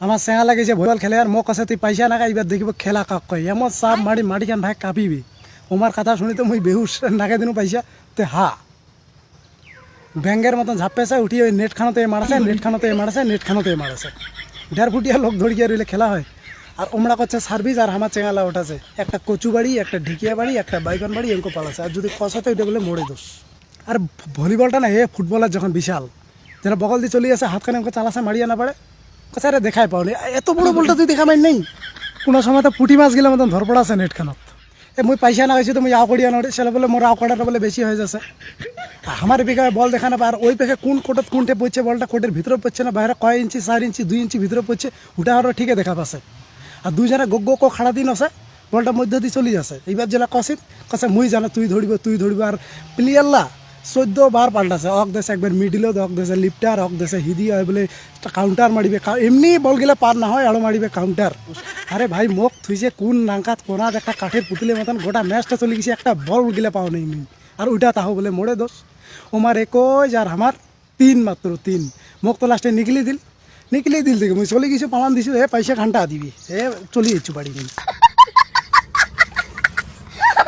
আমার চেঙা লাগে যে ভলিবল খেলে আর মোক আছে তুই পয়সা না এবার দেখিব খেলা কাক কয়? এমন চাপ মারি মাটি কান ভাই কাঁপিবি। ওমার কথা শুনি তো মুই বেহুশ নাকে দিনু পয়সা তে, হা। ব্যাঙ্গের মতন ঝাপেছে উঠি ওই নেট খানোতে মারাছে নেট খানোতে মারাছে নেট খানোতে মারাছে দেড় ফুটিয়া লোক ধরিয়ে রইলে খেলা হয়। আর ওমরা করছে সার্ভিস আর আমার চেঙালা ওঠাছে একটা কচু বাড়ি একটা ঢিকিয়া বাড়ি একটা বাইকন বাড়ি এরকম পালাছে আর যদি কষাতে ওইটা বলে মোড়ে দোষ। আর ভলিবলটা না এ ফুটবলের যখন বিশাল, যেন বগল দিয়ে চলে আসে হাতখানে চালাছে মারিয়ে না পারে কাছে দেখাই পাওনি এত বড় বলটা তুই দেখা মাই নেই, কোনো সময় তো পুঁটি মাছ গেলে মতন ধর পড়াছে নেটখানত। এ, মই পয়সা না হয়েছে তুমি আও করিয়া নড়ে সেটা বলে মোর আও করাটা বলে বেশি হয়ে যাচ্ছে আমার বিঘায় বল দেখা না আর ওই পেখে কোন কোটত কোনটে পড়ছে বলটা কোটের ভিতরে পড়ছে না বাইরে কয় ইঞ্চি চার ইঞ্চি, দুই ইঞ্চি ভিতরে পড়ছে ওটা আরও ঠিকই দেখা পাচ্ছে আর দুইজনে গো গো কো খাড়া দিন আছে বলটা মধ্য দিয়ে চলে যাচ্ছে এইবার যেটা কষিত কষে মুই জানো, তুই ধরিব তুই ধরিব আর প্লেয়ারলা চোদ্দ বার পাল্টাছে অক দেশে একবার মিডিলত অক দেশে লিফটার অক দেশে হিদি হয় বলে কাউন্টার মারিবে কা- এমনি বল গেলে পার না হয় আরও মারিবে কাউন্টার আরে ভাই, মোক থুইছে কোন নাঙ্কাত কোনাত একটা কাঠের পুতুলের মতন গোটা ম্যাচটা চলে গেছে, একটা বল গেলে পাও নেই আর ওইটা তাহো বলে মোড়ে দোষ। ওমার একই আর আমার তিন মাত্র তিন। মোক তো লাস্টে নিকলি দিল। নিকলি দিল থেকে মুই চলে গেছি পালান দিছি হে পয়সা ঘণ্টা দিবি। হে চলে যাচ্ছি বাড়ি